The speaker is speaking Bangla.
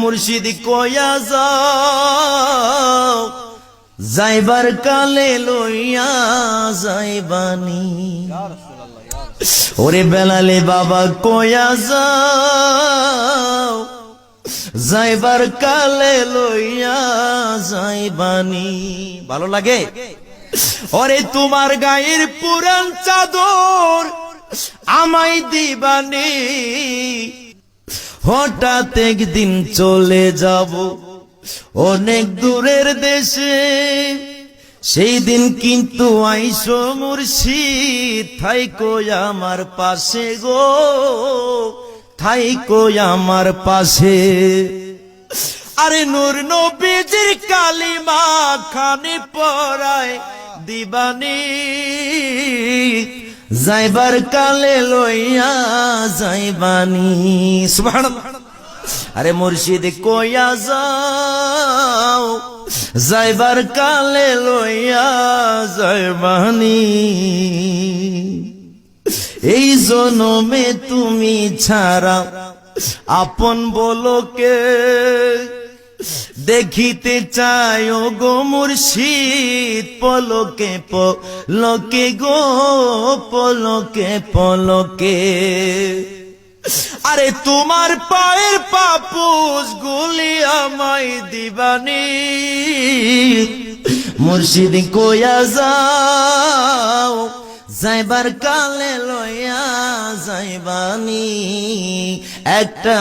মুর্শিদ কয়া যাইবার কালে লইয়া যাইবানি। ওরে বেলালে বাবা কয়া যাও, যাইবার কালে লইয়া যাইবানি। ভালো লাগে? ওরে তোমার গায়ের পুরান চাদর আমায় দিবানি। হঠাৎ একদিন চলে যাব অনেক দূরের দেশে। সেই দিন কিন্তু আইসো মুর্শিদ থাইকো আমার পাশে গো থাইকো আমার পাশে। আরে নূর নবীজির কালিমা খানি পরায় দিবানি। যাইবার কালে লইয়া যাইবানি। আরে মুর্শিদ কইয়া যাও, যাইবার কালে লইয়া যাইবানি। এই জনমে তুমি ছাড়া আপন বলো কে দেখিতে চাই ও গো মুর্শিদ, পলকে পলকে গো, পলকে পলকে। আরে তোমার পায়ের পাপুস গুলি আমায় দিবানি। মুর্শিদ কইয়া যাও, যাইবার কালে লইয়া যাইবানি। একটা